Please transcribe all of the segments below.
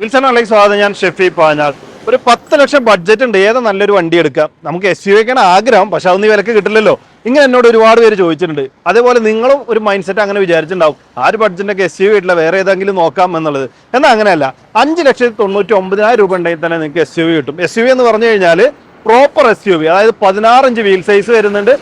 വിൽസണിലേക്ക് സ്വാഗതം. ഞാൻ ഷെഫി പാഞ്ഞാൾ. ഒരു പത്ത് ലക്ഷം ബഡ്ജറ്റ് ഉണ്ട്. ഏതാ നല്ലൊരു വണ്ടി എടുക്കാം? നമുക്ക് എസ് യു വെക്കാണ് ആഗ്രഹം പക്ഷെ അതൊന്നും വിലക്ക് കിട്ടില്ലല്ലോ. ഇങ്ങനെ എന്നോട് ഒരുപാട് പേര് ചോദിച്ചിട്ടുണ്ട്. അതേപോലെ നിങ്ങളും ഒരു മൈൻഡ് സെറ്റ് അങ്ങനെ വിചാരിച്ചിട്ടുണ്ടാവും. ആ ഒരു ബഡ്ജറ്റിനൊക്കെ എസ് യു കിട്ടില്ല വേറെ ഏതെങ്കിലും നോക്കാം എന്നുള്ളത്. എന്നാൽ അങ്ങനെയല്ല. അഞ്ച് ലക്ഷത്തി തൊണ്ണൂറ്റി ഒമ്പതിനായിരം രൂപ ഉണ്ടെങ്കിൽ തന്നെ നിങ്ങൾക്ക് എസ് യു വി കിട്ടും. എസ് യു വി എന്ന് പറഞ്ഞു കഴിഞ്ഞാൽ പ്രോപ്പർ എസ് യു വി അതായത് പതിനാറഞ്ച് വീൽ സൈസ് വരുന്നുണ്ട്.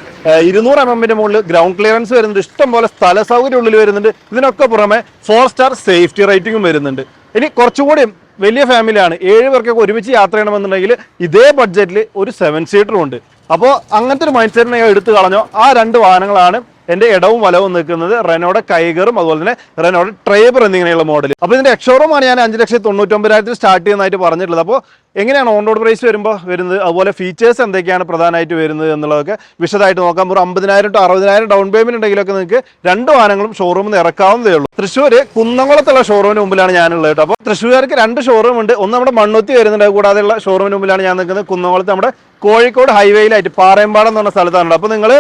ഇരുന്നൂറ് എം എമ്മിന്റെ മുകളിൽ ഗ്രൗണ്ട് ക്ലിയറൻസ് വരുന്നുണ്ട്. ഇഷ്ടം പോലെ സ്ഥല സൗകര്യം ഉള്ളിൽ വരുന്നുണ്ട്. ഇതിനൊക്കെ പുറമെ ഫോർ സ്റ്റാർ സേഫ്റ്റി റേറ്റിംഗും വരുന്നുണ്ട്. ഇനി കുറച്ചുകൂടി വലിയ ഫാമിലിയാണ് ഏഴ് പേർക്കൊക്കെ ഒരുമിച്ച് യാത്ര ചെയ്യണമെന്നുണ്ടെങ്കിൽ ഇതേ ബഡ്ജറ്റിൽ ഒരു സെവൻ സീറ്ററും ഉണ്ട്. അപ്പോൾ അങ്ങനത്തെ ഒരു മൈൻഡ് സെറ്റിനെ എടുത്തു കളഞ്ഞോ. ആ രണ്ട് വാഹനങ്ങളാണ് എന്റെ ഇടവും വലവും നിൽക്കുന്നത് റെനോയുടെ കൈകറും അതുപോലെ തന്നെ റെനോയുടെ ട്രൈബർ എന്നിങ്ങനെയുള്ള മോഡൽ അപ്പോൾ ഇതിന്റെ എക്ഷോറൂമാണ് ഞാൻ അഞ്ച് ലക്ഷത്തി തൊണ്ണൂറ്റൊമ്പതിനായിരത്തിൽ സ്റ്റാർട്ട് ചെയ്യുന്നതായിട്ട് പറഞ്ഞിട്ടുള്ളത്. അപ്പോൾ എങ്ങനെയാണ് ഓൺ റോഡ് പ്രൈസ് വരുമ്പോൾ വരുന്നത്? അതുപോലെ ഫീച്ചേഴ്സ് എന്തൊക്കെയാണ് പ്രധാനമായിട്ട് വരുന്നത് എന്നുള്ളതൊക്കെ വിശദമായിട്ട് നോക്കാം. ഒരു അമ്പതിനായിരം ടു അറുപതിനായിരം ഡൗൺ പേയ്മെന്റ് ഉണ്ടെങ്കിലൊക്കെ നിങ്ങൾക്ക് രണ്ട് വാഹനങ്ങളും ഷോറൂമിൽ നിന്ന് ഇറക്കാവുന്നതേ ഉള്ളൂ. തൃശ്ശൂർ കുന്നംകുളത്തുള്ള ഷോറൂമിന് മുമ്പിലാണ് ഞാനുള്ളത് കേട്ടോ. അപ്പോൾ തൃശ്ശൂർക്ക് രണ്ട് ഷോറൂം ഉണ്ട്. ഒന്ന് നമ്മുടെ മണ്ണുത്തി വരുന്നുണ്ട്. കൂടാതെയുള്ള ഷോറൂമിന് മുമ്പിലാണ് ഞാൻ നിൽക്കുന്നത് കുന്നംകുളത്ത് നമ്മുടെ കോഴിക്കോട് ഹൈവേയിലായിട്ട് പാറയമ്പാടം എന്ന് പറഞ്ഞ സ്ഥലത്താണ് അപ്പോൾ നിങ്ങൾ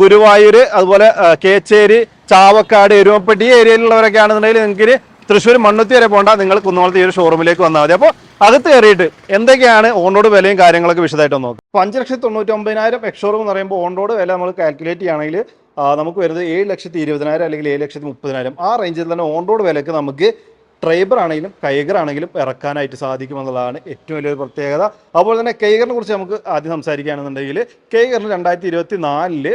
ഗുരുവായൂർ അതുപോലെ കേച്ചേരി ചാവക്കാട് എരുമപ്പെട്ടി ഈ ഏരിയയിലുള്ളവരൊക്കെ ആണെന്നുണ്ടെങ്കിൽ നിങ്ങൾക്ക് തൃശ്ശൂർ മണ്ണുത്തി വരെ പോകണ്ട. നിങ്ങൾ കുന്നോളത്തെ ഒരു ഷോറൂമിലേക്ക് വന്നാൽ മതി. അപ്പോൾ അകത്ത് കയറിയിട്ട് എന്തൊക്കെയാണ് ഓൺ റോഡ് വിലയും കാര്യങ്ങളൊക്കെ വിശദമായിട്ട് നോക്കാം. അഞ്ച് ലക്ഷത്തി തൊണ്ണൂറ്റി ഒമ്പതിനായിരം എക്സോറൂം എന്ന് പറയുമ്പോൾ ഓൺ റോഡ് വില നമ്മൾ കാൽക്കുലേറ്റ് ചെയ്യുകയാണെങ്കിൽ നമുക്ക് വരുന്നത് ഏഴ് ലക്ഷത്തി ഇരുപതിനായിരം അല്ലെങ്കിൽ ഏഴ് ലക്ഷത്തി മുപ്പതിനായിരം. ആ റേഞ്ചിൽ തന്നെ ഓൺ റോഡ് വിലക്ക് നമുക്ക് ട്രൈബർ ആണെങ്കിലും കൈഗർ ആണെങ്കിലും ഇറക്കാനായിട്ട് സാധിക്കുമെന്നുള്ളതാണ് ഏറ്റവും വലിയൊരു പ്രത്യേകത. അതുപോലെ തന്നെ കൈഗറിനെ കുറിച്ച് നമുക്ക് ആദ്യം സംസാരിക്കുകയാണെന്നുണ്ടെങ്കിൽ കൈഗറിന് രണ്ടായിരത്തി ഇരുപത്തി നാലിൽ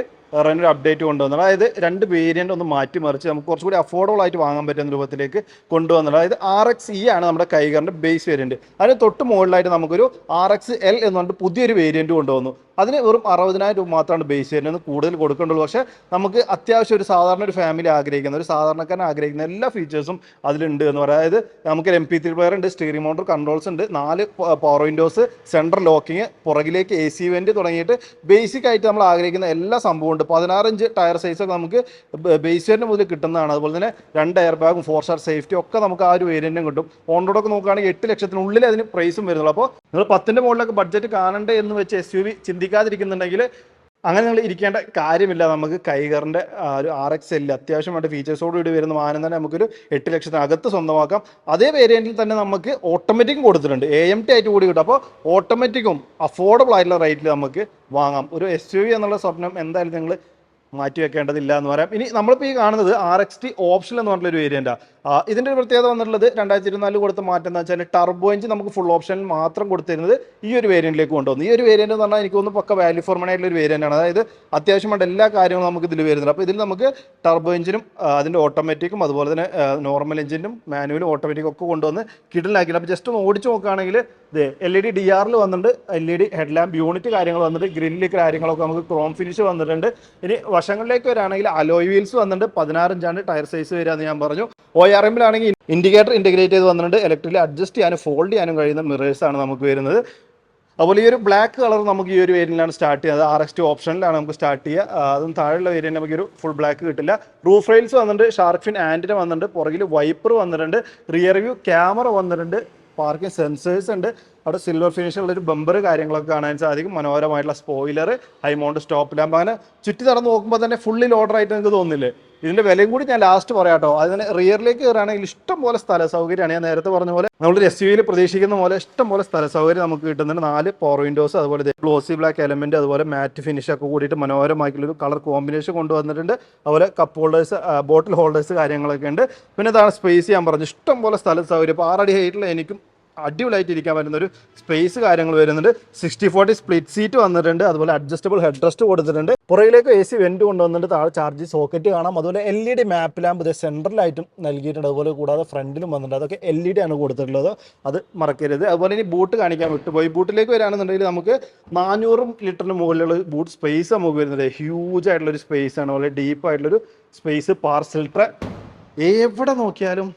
റെനൊരു അപ്ഡേറ്റ് കൊണ്ടുവന്നത് അതായത് രണ്ട് വേരിയന്റ് ഒന്ന് മാറ്റി മറിച്ച് നമുക്ക് കുറച്ചുകൂടി അഫോർഡബിൾ ആയിട്ട് വാങ്ങാൻ പറ്റുന്ന രൂപത്തിലേക്ക് കൊണ്ടുവന്നത് അതായത് ആർ എക്സ് ഇ ആണ് നമ്മുടെ കൈകറിന്റെ ബേസ് വേരിയന്റ് അതിന് തൊട്ട് മുകളിലായിട്ട് നമുക്കൊരു ആർ എക്സ് എൽ എന്ന് പറഞ്ഞിട്ട് പുതിയൊരു വേരിയന്റ് കൊണ്ടുവന്നു. അതിന് വെറും അറുപതിനായിരം രൂപ മാത്രമാണ് ബേസ് വേരിയന്റ് കൂടുതൽ കൊടുക്കേണ്ടുള്ളൂ. പക്ഷേ നമുക്ക് അത്യാവശ്യം ഒരു സാധാരണ ഒരു ഫാമിലി ആഗ്രഹിക്കുന്ന ഒരു സാധാരണക്കാരൻ ആഗ്രഹിക്കുന്ന എല്ലാ ഫീച്ചേഴ്സും അതിലുണ്ട് എന്ന് പറയാം. അതായത് നമുക്ക് എം പി ത്രീ പ്ലെയർ ഉണ്ട് സ്റ്റീറിംഗ് മോട്ടർ കൺട്രോൾസ് ഉണ്ട് നാല് പവർ വിൻഡോസ് സെൻട്രൽ ലോക്കിങ് പുറകിലേക്ക് എ സി വെന്റ് തുടങ്ങിയിട്ട് ബേസിക് ആയിട്ട് നമ്മൾ ആഗ്രഹിക്കുന്ന എല്ലാ സംഭവം പതിനാറ് ഇഞ്ച് ടയർ സൈസ് നമുക്ക് ബേസ് വേരിയന്റ് മുതൽ കിട്ടുന്നതാണ്. അതുപോലെ തന്നെ രണ്ട് എയർ ബാഗും ഫോർ സ്റ്റാർ സേഫ്റ്റി ഒക്കെ നമുക്ക് ആ ഒരു വേരിയന്റും കിട്ടും. ഓൺ റോഡൊക്കെ നോക്കുകയാണെങ്കിൽ എട്ട് ലക്ഷത്തിനുള്ളിൽ അതിന് പ്രൈസും വരുന്നുള്ളൂ. അപ്പോൾ നിങ്ങൾ പത്തിന്റെ മുകളിലൊക്കെ ബഡ്ജറ്റ് കാണണ്ടേ എന്ന് വെച്ച് എസ് യു വി ചിന്തിക്കാതിരിക്കുന്നുണ്ടെങ്കിൽ അങ്ങനെ നിങ്ങൾ ഇരിക്കേണ്ട കാര്യമില്ല. നമുക്ക് കൈകറിന്റെ ഒരു ആർ എക്സ് എല്ലിൽ അത്യാവശ്യമായിട്ട് ഫീച്ചേഴ്സോട് കൂടി വരുന്ന വാഹനം തന്നെ നമുക്കൊരു എട്ട് ലക്ഷത്തിനകത്ത് സ്വന്തമാക്കാം. അതേ വേരിയന്റിൽ തന്നെ നമുക്ക് ഓട്ടോമാറ്റിക്കും കൊടുത്തിട്ടുണ്ട്. എ എം ടി ആയിട്ട് കൂടി കിട്ടും. അപ്പോൾ ഓട്ടോമാറ്റിക്കും അഫോർഡബിൾ ആയിട്ടുള്ള റേറ്റിൽ നമുക്ക് വാങ്ങാം. ഒരു എസ് യു വി എന്നുള്ള സ്വപ്നം എന്തായാലും നിങ്ങൾ മാറ്റി വെക്കേണ്ടതില്ല എന്ന് പറയാം. ഇനി നമ്മളിപ്പോൾ ഈ കാണുന്നത് ആർ എക്സ് ടി ഓപ്ഷൻ എന്ന് പറഞ്ഞിട്ടൊരു ഒരു വേരിയന്റാണ് ഇതിന്റെ ഒരു പ്രത്യേകത വന്നിട്ടുള്ളത് രണ്ടായിരത്തി ഇരുപത്തിനാലിൽ കൊടുത്ത മാറ്റം എന്ന് വെച്ചാൽ ടർബോ എഞ്ചിൻ നമുക്ക് ഫുൾ ഓപ്ഷനിൽ മാത്രം കൊടുത്തിരുന്നത് ഈ ഒരു വേരിയന്റിലേക്ക് കൊണ്ടുവന്നു. ഈ ഒരു വേരിയന്റ് എന്ന് പറഞ്ഞാൽ എനിക്ക് തോന്നുന്നു പക്ക വാല്യൂ ഫോർ ആയിട്ടുള്ള ഒരു വേരിയന്റ് ആണ്. അതായത് അത്യാവശ്യമായിട്ട് എല്ലാ കാര്യങ്ങളും നമുക്ക് ഇതിൽ വരുന്നുണ്ട്. അപ്പോൾ ഇതിൽ നമുക്ക് ടർബോ എഞ്ചിനും അതിന്റെ ഓട്ടോമാറ്റിക്കും അതുപോലെ തന്നെ നോർമൽ എഞ്ചിനും മാനുവലും ഓട്ടോമാറ്റിക്കും ഒക്കെ കൊണ്ടുവന്ന് കിടലാക്കിയിട്ട് അപ്പോൾ ജസ്റ്റ് ഒന്ന് ഓടിച്ച് നോക്കുകയാണെങ്കിൽ ഇത് എൽ ഇ ഡി ഡി ആറിൽ വന്നിട്ടുണ്ട്. L E D head lamp unit കാര്യങ്ങൾ വന്നിട്ടുണ്ട്. ഗ്രില്ല് കാര്യങ്ങളൊക്കെ നമുക്ക് ക്രോം ഫിനിഷ് വന്നിട്ടുണ്ട്. ഇനി വശങ്ങളിലേക്ക് വരാണെങ്കിൽ അലോയ് വീൽസ് വന്നിട്ടുണ്ട്. പതിനാറ് ഇഞ്ചാണ് ടയർ സൈസ് വരിക എന്ന് ഞാൻ പറഞ്ഞു. ഒ ആർ എമ്മിലാണെങ്കിൽ ഇൻഡിക്കേറ്റർ ഇന്റഗ്രേറ്റ് ചെയ്ത് വന്നിട്ടുണ്ട്. ഇലക്ട്രിക്കലി അഡ്ജസ്റ്റ് ചെയ്യാനും ഫോൾഡ് ചെയ്യാനും കഴിയുന്ന മിറേഴ്സ് ആണ് നമുക്ക് വരുന്നത്. അതുപോലെ ഈ ഒരു ബ്ലാക്ക് കളർ നമുക്ക് ഈ ഒരു വേരിയന്റിലാണ് സ്റ്റാർട്ട് ചെയ്യുന്നത്. ആർ എക്സ് ടി ഓപ്ഷനിലാണ് നമുക്ക് സ്റ്റാർട്ട് ചെയ്യുക. അതും താഴെയുള്ള വേരിയന്റ് നമുക്ക് ഒരു ഫുൾ ബ്ലാക്ക് കിട്ടില്ല. റൂഫ് റെയിൽസ് വന്നിട്ടുണ്ട്. ഷാർക്ക് ഫിൻ വന്നിട്ടുണ്ട്. പുറകിൽ വൈപ്പർ വന്നിട്ടുണ്ട്. റിയർ വ്യൂ ക്യാമറ വന്നിട്ടുണ്ട്. പാർക്കിംഗ് സെൻസേഴ്സ് ഉണ്ട്. അവിടെ സിൽവർ ഫിനിഷുള്ള ഒരു ബമ്പർ കാര്യങ്ങളൊക്കെ കാണാൻ സാധിക്കും. മനോഹരമായിട്ടുള്ള spoiler high mount stop lamp അങ്ങനെ ചുറ്റി നടന്ന് നോക്കുമ്പോൾ തന്നെ ഫുള്ളി ലോഡറായിട്ട് നിങ്ങൾക്ക് തോന്നില്ലേ ഇതിന്റെ വിലയും കൂടി ഞാൻ ലാസ്റ്റ് പറയാം കേട്ടോ അതിന് റിയറിലേക്ക് കയറുകയാണെങ്കിൽ ഇഷ്ടം പോലെ സ്ഥല സൗകര്യമാണ് ഞാൻ നേരത്തെ പറഞ്ഞ പോലെ നമ്മൾ എസ് യുവിൽ പ്രതീക്ഷിക്കുന്ന പോലെ ഇഷ്ടം പോലെ സ്ഥല സൗകര്യം നമുക്ക് കിട്ടുന്നുണ്ട്. നാല് പോർ വിൻഡോസ് അതുപോലെ ഗ്ലോസി ബ്ലാക്ക് എലമെന്റ് അതുപോലെ മാറ്റ് ഫിനിഷ് ഒക്കെ കൂടിയിട്ട് മനോഹരമായിട്ടുള്ള ഒരു കളർ കോമ്പിനേഷൻ കൊണ്ടുവന്നിട്ടുണ്ട്. അതുപോലെ കപ്പ് ഹോൾഡേഴ്സ് ബോട്ടിൽ ഹോൾഡേഴ്സ് കാര്യങ്ങളൊക്കെ ഉണ്ട്. പിന്നെ ഇതാണ് സ്പേസ് ഞാൻ പറഞ്ഞു ഇഷ്ടം പോലെ സ്ഥല സൗകര്യം ഇപ്പോൾ ആറടി ഹൈറ്റിൽ എനിക്കും അടിപൊളിയായിട്ട് ഇരിക്കാൻ പറ്റുന്ന ഒരു സ്പേസ് കാര്യങ്ങൾ വരുന്നുണ്ട്. സിക്സ്റ്റി ഫോർട്ടി സ്പ്ലിറ്റ് സീറ്റ് വന്നിട്ടുണ്ട്. അതുപോലെ അഡ്ജസ്റ്റബിൾ ഹെഡ് റെസ്റ്റ് കൊടുത്തിട്ടുണ്ട്. പുറകിലേക്ക് എ സി വെന്റ് കൊണ്ടുവന്നിട്ട് താഴെ ചാർജ് സോക്കറ്റ് കാണാം. അതുപോലെ L E D map lamp ഇത് സെൻട്രലായിട്ടും നൽകിയിട്ടുണ്ട്. അതുപോലെ കൂടാതെ ഫ്രണ്ടിലും വന്നിട്ടുണ്ട്. അതൊക്കെ എൽ ഇ ഡി ആണ് കൊടുത്തിട്ടുള്ളത്. അത് മറക്കരുത്. അതുപോലെ ഇനി ബൂട്ട് കാണിക്കാൻ വിട്ടുപോയി. ബൂട്ടിലേക്ക് വരികയാണെന്നുണ്ടെങ്കിൽ നമുക്ക് നാനൂറും ലിറ്ററിന് മുകളിലുള്ള ബൂട്ട് സ്പേസ് നമുക്ക് വരുന്നത്. ഹ്യൂജ് ആയിട്ടുള്ള ഒരു സ്പേസ് ആണ്. അതുപോലെ ഡീപ്പ് ആയിട്ടുള്ളൊരു സ്പേസ് പാർസൽ ട്രെ എവിടെ നോക്കിയാലും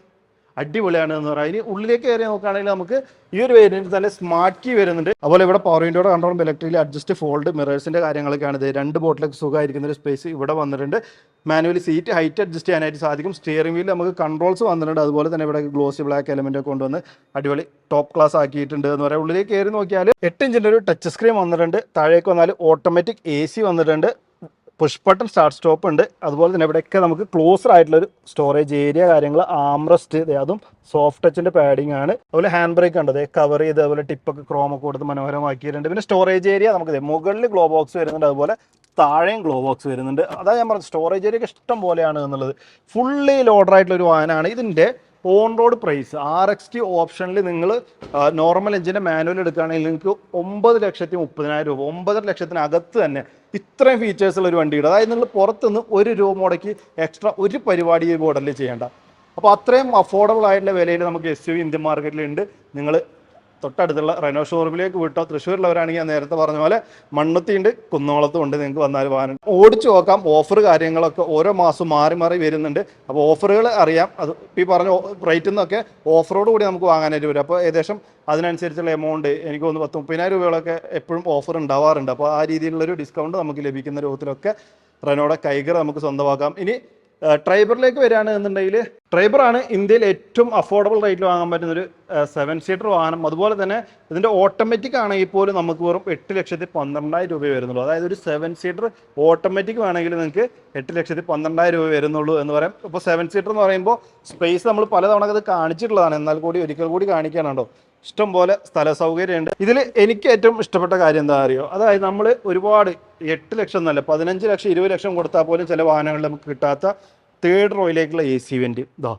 അടിപൊളിയാണ് എന്ന് പറയാം. ഇനി ഉള്ളിലേക്ക് കയറി നോക്കുകയാണെങ്കിൽ നമുക്ക് ഈ ഒരു വേരിയന്റ് തന്നെ സ്മാർട്ട് കീ വരുന്നുണ്ട്. അതുപോലെ ഇവിടെ പവർ വിൻഡോയുടെ കൺട്രോളും ഇലക്ട്രിക്കലി അഡ്ജസ്റ്റ് ഫോൾഡ് മിറേഴ്സിന്റെ കാര്യങ്ങളൊക്കെയാണ് ഇത്. രണ്ട് ബോട്ടിലേക്ക് സുഖമായിരിക്കുന്ന ഒരു സ്പേസ് ഇവിടെ വന്നിട്ടുണ്ട്. മാനുവലി സീറ്റ് ഹൈറ്റ് അഡ്ജസ്റ്റ് ചെയ്യാനായിട്ട് സാധിക്കും. സ്റ്റിയറിംഗ് വീലിൽ നമുക്ക് കൺട്രോൾസ് വന്നിട്ടുണ്ട്. അതുപോലെ തന്നെ ഇവിടെ ഗ്ലോസി ബ്ലാക്ക് എലമെന്റ് ഒക്കെ കൊണ്ടുവന്ന് അടിപൊളി ടോപ്പ് ക്ലാസ് ആക്കിയിട്ടുണ്ട് എന്ന് പറയാം. ഉള്ളിലേക്ക് കയറി നോക്കിയാൽ എട്ട് ഇഞ്ചിന്റെ ഒരു ടച്ച് സ്ക്രീൻ വന്നിട്ടുണ്ട്. താഴേക്ക് വന്നാൽ ഓട്ടോമാറ്റിക് എ വന്നിട്ടുണ്ട്. പുഷ് ബട്ടൺ സ്റ്റാർട്ട് സ്റ്റോപ്പ് ഉണ്ട്. അതുപോലെ തന്നെ ഇവിടെയൊക്കെ നമുക്ക് ക്ലോസർ ആയിട്ടുള്ള ഒരു സ്റ്റോറേജ് ഏരിയ കാര്യങ്ങൾ ആംറസ്റ്റ് അതും സോഫ്റ്റ് ടച്ചിന്റെ പാഡിംഗ് ആണ്. അതുപോലെ ഹാൻഡ് ബ്രേക്ക് ഉണ്ട് കവർ ചെയ്ത് അതുപോലെ ടിപ്പൊക്കെ ക്രോമൊക്കെ കൊടുത്ത് മനോഹരമാക്കിയിട്ടുണ്ട്. പിന്നെ സ്റ്റോറേജ് ഏരിയ നമുക്ക് മുകളിൽ ഗ്ലോ ബോക്സ് വരുന്നുണ്ട്. അതുപോലെ താഴെയും ഗ്ലോ ബോക്സ് വരുന്നുണ്ട്. അതാ ഞാൻ പറഞ്ഞത് സ്റ്റോറേജ് ഏരിയ ഇഷ്ടം പോലെയാണ് എന്നുള്ളത്. ഫുള്ളി ലോഡർ ആയിട്ടുള്ള ഒരു വാഹനമാണ്. ഇതിന്റെ on road price R X T ഓപ്ഷനിൽ നിങ്ങൾ നോർമൽ എഞ്ചിന്റെ മാനുവൽ എടുക്കുകയാണെങ്കിൽ നിങ്ങൾക്ക് ഒമ്പത് ലക്ഷത്തി മുപ്പതിനായിരം രൂപ ഒമ്പതര ലക്ഷത്തിനകത്ത് തന്നെ ഇത്രയും ഫീച്ചേഴ്സ് ഉള്ള ഒരു വണ്ടിയുടെ അതായത് നിങ്ങൾ പുറത്തുനിന്ന് ഒരു രൂപ മുടക്കി എക്സ്ട്രാ ഒരു പരിപാടി ഈ മോഡലിൽ ചെയ്യേണ്ട. അപ്പോൾ അത്രയും അഫോർഡബിൾ ആയിട്ടുള്ള വിലയിൽ നമുക്ക് എസ് യു ഇന്ത്യൻ മാർക്കറ്റിലുണ്ട് നിങ്ങൾ തൊട്ടടുത്തുള്ള റെനോ ഷോറൂമിലേക്ക് വിട്ടോ. തൃശ്ശൂരിലുള്ളവരാണെങ്കിൽ ഞാൻ നേരത്തെ പറഞ്ഞ പോലെ മണ്ണുത്തിയുണ്ട് കുന്നോളത്തും ഉണ്ട്. നിങ്ങൾക്ക് വന്നാൽ വാഹനം ഓടിച്ചു നോക്കാം ഓഫർ കാര്യങ്ങളൊക്കെ ഓരോ മാസം മാറി മാറി വരുന്നുണ്ട്. അപ്പോൾ ഓഫറുകൾ അറിയാം. അത് ഈ പറഞ്ഞ റേറ്റിൽ നിന്നൊക്കെ ഓഫറോട് കൂടി നമുക്ക് വാങ്ങാനായിട്ട് വരും അപ്പോൾ ഏകദേശം അതിനനുസരിച്ചുള്ള എമൗണ്ട് എനിക്ക് തോന്നുന്നു പത്ത് മുപ്പതിനായിരം രൂപകളൊക്കെ എപ്പോഴും ഓഫർ ഉണ്ടാവാറുണ്ട്. അപ്പോൾ ആ രീതിയിലുള്ളൊരു ഡിസ്കൗണ്ട് നമുക്ക് ലഭിക്കുന്ന രൂപത്തിലൊക്കെ റെനോയുടെ കൈകർ നമുക്ക് സ്വന്തമാക്കാം. ഇനി ട്രൈബറിലേക്ക് വരികയാണ് എന്നുണ്ടെങ്കിൽ ട്രൈബറാണ് ഇന്ത്യയിൽ ഏറ്റവും അഫോർഡബിൾ റേറ്റിൽ വാങ്ങാൻ പറ്റുന്ന ഒരു സെവൻ സീറ്റർ വാഹനം. അതുപോലെ തന്നെ ഇതിന്റെ ഓട്ടോമാറ്റിക് ആണെങ്കിൽ പോലും നമുക്ക് വെറും എട്ട് ലക്ഷത്തി പന്ത്രണ്ടായിരം രൂപ വരുന്നുള്ളൂ. അതായത് ഒരു സെവൻ സീറ്റർ ഓട്ടോമാറ്റിക് വേണമെങ്കിൽ നിങ്ങൾക്ക് എട്ട് ലക്ഷത്തി പന്ത്രണ്ടായിരം രൂപ വരുന്നുള്ളൂ എന്ന് പറയാം. ഇപ്പോൾ സെവൻ സീറ്റർ എന്ന് പറയുമ്പോൾ സ്പേസ് നമ്മൾ പലതവണ അത് കാണിച്ചിട്ടുള്ളതാണ്. എന്നാൽ കൂടി ഒരിക്കൽ കൂടി കാണിക്കാനുണ്ടോ ഇഷ്ടം പോലെ സ്ഥല സൗകര്യമുണ്ട്. ഇതിൽ എനിക്ക് ഏറ്റവും ഇഷ്ടപ്പെട്ട കാര്യം എന്താ അറിയോ? അതായത് നമ്മൾ ഒരുപാട് എട്ട് ലക്ഷം എന്നല്ല പതിനഞ്ച് ലക്ഷം ഇരുപത് ലക്ഷം കൊടുത്താൽ പോലും ചില വാഹനങ്ങളിൽ നമുക്ക് കിട്ടാത്ത തേർഡ് റോയിലേക്കുള്ള എ സി വെന്റ് ഇതാ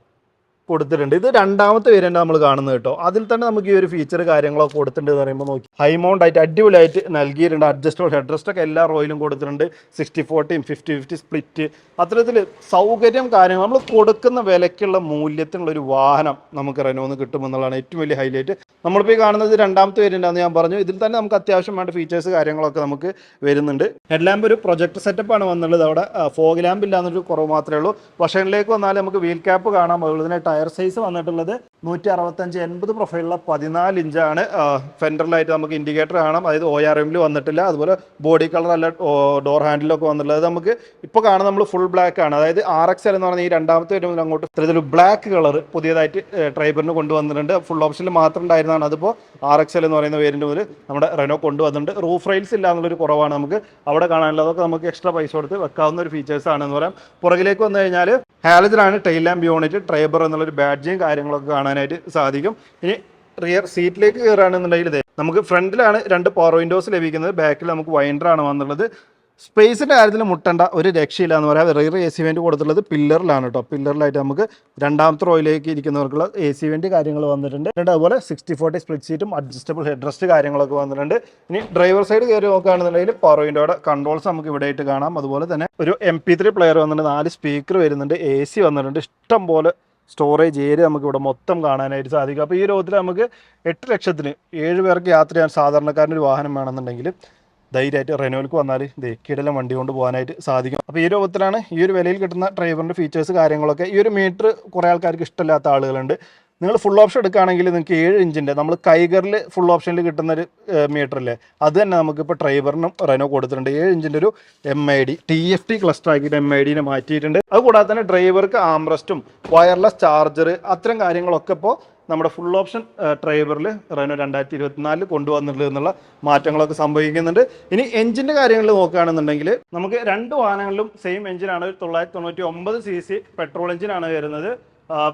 കൊടുത്തിട്ടുണ്ട്. ഇത് രണ്ടാമത്തെ വേരിയന്റ് നമ്മൾ കാണുന്നത് കേട്ടോ. അതിൽ തന്നെ നമുക്ക് ഈ ഒരു ഫീച്ചർ കാര്യങ്ങളൊക്കെ കൊടുത്തിട്ടുണ്ട് എന്ന് പറയുമ്പോൾ നോക്കി. ഹൈ മൗണ്ട് ആയിട്ട് അടിപൊളിയായിട്ട് നൽകിയിട്ടുണ്ട്. അഡ്ജസ്റ്റബിൾ ഹെഡ് റെസ്റ്റ് ഒക്കെ എല്ലാ റോയിലും കൊടുത്തിട്ടുണ്ട്. സിക്സ്റ്റി ഫോർട്ടിയും ഫിഫ്റ്റി ഫിഫ്റ്റി സ്പ്ലിറ്റ് അത്തരത്തിൽ സൗകര്യം കാര്യങ്ങൾ നമ്മൾ കൊടുക്കുന്ന വിലയ്ക്കുള്ള മൂല്യത്തിനുള്ള ഒരു വാഹനം നമുക്ക് റെനോന്ന് കിട്ടുമെന്നുള്ളതാണ് ഏറ്റവും വലിയ ഹൈലൈറ്റ് നമ്മളിപ്പോൾ ഈ കാണുന്നത് രണ്ടാമത്തെ വേരിയന്റ് ആണെന്ന് ഞാൻ പറഞ്ഞു. ഇതിൽ തന്നെ നമുക്ക് അത്യാവശ്യം വേണ്ട ഫീച്ചേഴ്സ് കാര്യങ്ങളൊക്കെ നമുക്ക് വരുന്നുണ്ട്. ഹെഡ് ലാമ്പ് ഒരു പ്രൊജക്ട് സെറ്റപ്പ് ആണ് വന്നുള്ളത്. അവിടെ ഫോഗ് ലാമ്പ് ഇല്ലാന്നൊരു കുറവ് മാത്രമേ ഉള്ളൂ. വഷനിലേക്ക് വന്നാൽ നമുക്ക് വീൽ ക്യാപ്പ് കാണാം അതുപോലെ തന്നെ ടയർ സൈസ് വന്നിട്ടുള്ളത് നൂറ്റി അറുപത്തഞ്ച് എൺപത് പ്രൊഫൈലുള്ള പതിനാല് ഇഞ്ചാണ് ഫെൻഡറിലായിട്ട് നമുക്ക് ഇൻഡിക്കേറ്റർ കാണാം. അതായത് ഒ ആർ എമ്മിൽ വന്നിട്ടില്ല. അതുപോലെ ബോഡി കളർ അല്ല ഡോർ ഹാൻഡിലൊക്കെ വന്നിട്ടുള്ളത്. നമുക്ക് ഇപ്പോൾ കാണുന്ന നമ്മൾ ഫുൾ ബ്ലാക്ക് ആണ്. അതായത് ആർ എക്സ് എൽ എന്ന് പറഞ്ഞാൽ ഈ രണ്ടാമത്തെ വരുമ്പോൾ അങ്ങോട്ട് ഇത്തരത്തിൽ ബ്ലാക്ക് കളർ പുതിയതായിട്ട് ട്രൈബറിന് കൊണ്ടുവന്നിട്ടുണ്ട്. ഫുൾ ഓപ്ഷനിൽ മാത്രം ഉണ്ടായിരുന്നതാണ്. അതിപ്പോൾ ആർ എക്സ് എൽ എന്ന് പറയുന്ന പേരിന്റെ മുതൽ നമ്മുടെ റെനോ കൊണ്ടുവന്നിട്ടുണ്ട്. റൂഫ് റെയിൽസ് ഇല്ല എന്നുള്ളൊരു കുറവാണ് നമുക്ക് അവിടെ കാണാനുള്ളത്. അതൊക്കെ നമുക്ക് എക്സ്ട്രാ പൈസ കൊടുത്ത് വെക്കാവുന്ന ഒരു ഫീച്ചേഴ്സ് ആണെന്ന് പറയാം. പുറകിലേക്ക് വന്നു കഴിഞ്ഞാൽ ഹാലജിലാണ് ടെയിൽ ലാമ്പ് യൂണിറ്റ് ട്രൈബർ എന്നുള്ളൊരു ബാഡ്ജിയും കാര്യങ്ങളൊക്കെ കാണാനായിട്ട് സാധിക്കും. ഇനി റിയർ സീറ്റിലേക്ക് കയറുകയാണെന്നുണ്ടെങ്കിൽ ഇതേ നമുക്ക് ഫ്രണ്ടിലാണ് രണ്ട് പവർ വിൻഡോസ് ലഭിക്കുന്നത്. ബാക്കിൽ നമുക്ക് വൈൻഡർ ആണ് വന്നുള്ളത് സ്പേസിന്റെ കാര്യത്തിൽ മുട്ടണ്ട ഒരു രക്ഷയില്ല എന്ന് പറയാം. റിയർ എ സി വെന്റ് കൊടുത്തിട്ടുള്ളത് പില്ലറിലാണ് കേട്ടോ പില്ലറിലായിട്ട് നമുക്ക് രണ്ടാമത്തെ റോയിലേക്ക് ഇരിക്കുന്നവർക്കുള്ള എ സി വെന്റ് കാര്യങ്ങൾ വന്നിട്ടുണ്ട്. രണ്ട് അതുപോലെ സിക്സ്റ്റി ഫോർട്ടി സ്പ്ലിറ്റ് സീറ്റും അഡ്ജസ്റ്റബിൾ ഹെഡ് റെസ്റ്റ് കാര്യങ്ങളൊക്കെ വന്നിട്ടുണ്ട്. ഇനി ഡ്രൈവർ സൈഡ് കയറി നോക്കുകയാണെന്നുണ്ടെങ്കിൽ പവർ വിൻഡോയുടെ കൺട്രോൾസ് നമുക്ക് ഇവിടെ ആയിട്ട് കാണാം. അതുപോലെ തന്നെ ഒരു എം പി ത്രീ പ്ലെയർ വന്നിട്ടുണ്ട്. നാല് സ്പീക്കർ വരുന്നുണ്ട്. എ സി വന്നിട്ടുണ്ട്. ഇഷ്ടം പോലെ സ്റ്റോറേജ് ഏരിയ നമുക്ക് ഇവിടെ മൊത്തം കാണാനായിട്ട് സാധിക്കും. അപ്പോൾ ഈ രൂപത്തിൽ നമുക്ക് എട്ട് ലക്ഷത്തിന് ഏഴ് പേർക്ക് യാത്ര ചെയ്യാൻ സാധാരണക്കാരന്റെ ഒരു വാഹനം വേണമെന്നുണ്ടെങ്കിൽ ധൈര്യമായിട്ട് റെനോയിലേക്ക് വന്നാൽ കിടലം വണ്ടി കൊണ്ട് പോകാനായിട്ട് സാധിക്കും. അപ്പോൾ ഈ രൂപത്തിലാണ് ഈ ഒരു വിലയിൽ കിട്ടുന്ന ഡ്രൈവറിന്റെ ഫീച്ചേഴ്സ് കാര്യങ്ങളൊക്കെ ഈ ഒരു മീറ്റർ കുറേ ആൾക്കാർക്ക് ഇഷ്ടമില്ലാത്ത ആളുകളുണ്ട്. നിങ്ങൾ ഫുൾ ഓപ്ഷൻ എടുക്കുകയാണെങ്കിൽ നിങ്ങൾക്ക് ഏഴ് ഇഞ്ചിന്റെ നമ്മൾ കൈഗറിൽ ഫുൾ ഓപ്ഷനിൽ കിട്ടുന്ന ഒരു മീറ്റർ അല്ലേ അത് തന്നെ നമുക്കിപ്പോൾ ഡ്രൈവറിനും റെനോ കൊടുത്തിട്ടുണ്ട്. ഏഴ് ഇഞ്ചിന്റെ ഒരു M I D T F T cluster ആക്കിയിട്ട് എം ഐ ഡിനെ മാറ്റിയിട്ടുണ്ട്. അതുകൂടാതെ തന്നെ ഡ്രൈവർക്ക് ആംറസ്റ്റും വയർലെസ് ചാർജർ അത്തരം കാര്യങ്ങളൊക്കെ ഇപ്പോൾ നമ്മുടെ ഫുൾ ഓപ്ഷൻ ഡ്രൈവറിൽ റെനോ രണ്ടായിരത്തി ഇരുപത്തിനാലിൽ കൊണ്ടുവന്നിട്ടുണ്ട് എന്നുള്ള മാറ്റങ്ങളൊക്കെ സംഭവിക്കുന്നുണ്ട്. ഇനി എഞ്ചിന്റെ കാര്യങ്ങൾ നോക്കുകയാണെന്നുണ്ടെങ്കിൽ നമുക്ക് രണ്ട് വാഹനങ്ങളിലും സെയിം എഞ്ചിനാണ് തൊള്ളായിരത്തി തൊണ്ണൂറ്റി ഒമ്പത് സി സി പെട്രോൾ എഞ്ചിനാണ് വരുന്നത്.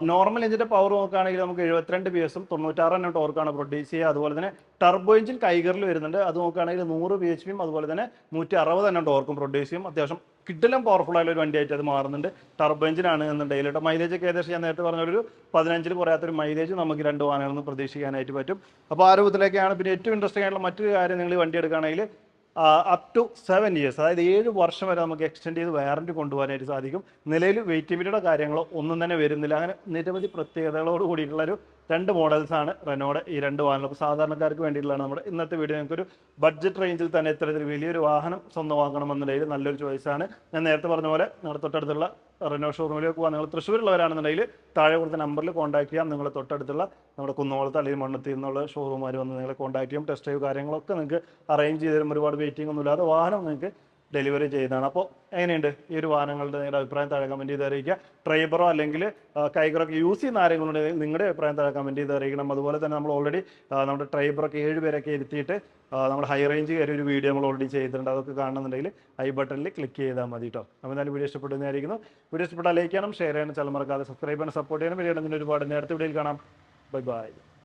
നോർമൽ എഞ്ചിന്റെ പവർ നോക്കുകയാണെങ്കിൽ നമുക്ക് എഴുപത്തിരണ്ട് പി എസും തൊണ്ണൂറ്റാറ് എണ്ണം ടോർക്കാണ് പ്രൊഡ്യൂസ് ചെയ്യുക അതുപോലെ തന്നെ ടർബോ എഞ്ചിൻ കൈകറിൽ വരുന്നുണ്ട്. അത് നോക്കുകയാണെങ്കിൽ നൂറ് പി എച്ച് പിയും അതുപോലെ തന്നെ നൂറ്റി അറുപത് എണ്ണം ടോർക്കും പ്രൊഡ്യൂസ് ചെയ്യും അത്യാവശ്യം കിട്ടിലും പവർഫുൾ ആയ ഒരു വണ്ടിയായിട്ട് അത് മാറുന്നുണ്ട്. ടർബോ എഞ്ചിനാണ് എന്നുണ്ടെങ്കിൽ കേട്ടോ മൈലേജ് ഒക്കെ ഏകദേശം ഞാൻ നേരത്തെ പറഞ്ഞ ഒരു പതിനഞ്ചിൽ കുറയാത്തൊരു മൈലേജ് നമുക്ക് രണ്ട് വാഹനങ്ങളിൽ നിന്ന് പ്രതീക്ഷിക്കാനായിട്ട് പറ്റും. അപ്പോൾ ആ രൂപത്തിലേക്കാണ് പിന്നെ ഏറ്റവും ഇൻട്രസ്റ്റിംഗ് ആയിട്ടുള്ള മറ്റൊരു കാര്യം നിങ്ങൾ വണ്ടി എടുക്കുകയാണെങ്കിൽ അപ് ടു സെവൻ ഇയേഴ്സ് അതായത് ഏഴ് വർഷം വരെ നമുക്ക് എക്സ്റ്റെൻഡ് ചെയ്ത് വാറണ്ടി കൊണ്ടുപോകാനായിട്ട് സാധിക്കും. നിലയിൽ വെയിറ്റ് പീരീഡോ കാര്യങ്ങളോ ഒന്നും തന്നെ വരുന്നില്ല. അങ്ങനെ നിരവധി പ്രത്യേകതകളോട് കൂടിയിട്ടുള്ള ഒരു രണ്ട് മോഡൽസ് ആണ് റെനോയുടെ ഈ രണ്ട് വാഹനങ്ങൾ. സാധാരണക്കാർക്ക് വേണ്ടിയിട്ടുള്ളതാണ് നമ്മുടെ ഇന്നത്തെ വീഡിയോ. നിങ്ങൾക്കൊരു ബഡ്ജറ്റ് റേഞ്ചിൽ തന്നെ ഇത്തരത്തിൽ വലിയൊരു വാഹനം സ്വന്തമാക്കണമെന്നുണ്ടെങ്കിൽ നല്ലൊരു ചോയ്സാണ് ഞാൻ നേരത്തെ പറഞ്ഞ പോലെ നമ്മുടെ തൊട്ടടുത്തുള്ള റെനോ ഷോറൂമിലേക്ക് പോകാൻ നിങ്ങൾ തൃശ്ശൂരുള്ളവരാണെന്നുണ്ടെങ്കിൽ താഴെ കൊടുത്ത നമ്പറിൽ കോൺടാക്ട് ചെയ്യാം. നിങ്ങളുടെ തൊട്ടടുത്തുള്ള നമ്മുടെ കുന്നോളത്ത് അല്ലെങ്കിൽ മണ്ണത്തിൽ നിന്നുള്ള ഷോറൂമാർ വന്ന് നിങ്ങളെ കോൺടാക്ട് ചെയ്യും. ടെസ്റ്റ് ഡ്രൈവ് കാര്യങ്ങളൊക്കെ നിങ്ങൾക്ക് അറേഞ്ച് ചെയ്ത് തരും. ഒരുപാട് വെയിറ്റിംഗ് ഒന്നുമില്ലാതെ വാഹനം നിങ്ങൾക്ക് ഡെലിവറി ചെയ്യുന്നതാണ് അപ്പോൾ എങ്ങനെയുണ്ട്? ഈ ഒരു വാഹനങ്ങളുടെ നിങ്ങളുടെ അഭിപ്രായം താഴെ കമന്റ് ചെയ്ത് അറിയിക്കുക. ട്രൈബറോ അല്ലെങ്കിൽ കൈഗറൊക്കെ യൂസ് ചെയ്യുന്ന ആരെങ്കിലും നിങ്ങളുടെ അഭിപ്രായം താഴെ കമന്റ് ചെയ്ത് അറിയിക്കണം. അതുപോലെ തന്നെ നമ്മൾ ഓൾറെഡി നമ്മുടെ ട്രൈബറൊക്കെ ഏഴ് പേരൊക്കെ ഇരുത്തിയിട്ട് നമ്മുടെ ഹൈ റേഞ്ച് കയറി ഒരു വീഡിയോ നമ്മൾ ഓൾറെഡി ചെയ്തിട്ടുണ്ട്. അതൊക്കെ കാണുന്നുണ്ടെങ്കിൽ ഐ ബട്ടണിൽ ക്ലിക്ക് ചെയ്താൽ മതി കേട്ടോ അപ്പോൾ എന്തായാലും വീഡിയോ ഇഷ്ടപ്പെടുന്നതായിരിക്കുന്നു വീഡിയോ ഇഷ്ടപ്പെട്ടാൽ ലൈക്ക് ചെയ്യണം ഷെയർ ചെയ്യണം ചില മറക്കാതെ സബ്സ്ക്രൈബ് ചെയ്യണം സപ്പോർട്ട് ചെയ്യണം. വീഡിയോ ഒരുപാട് നേരത്തെ വീഡിയോയിൽ കാണാം. Bye bye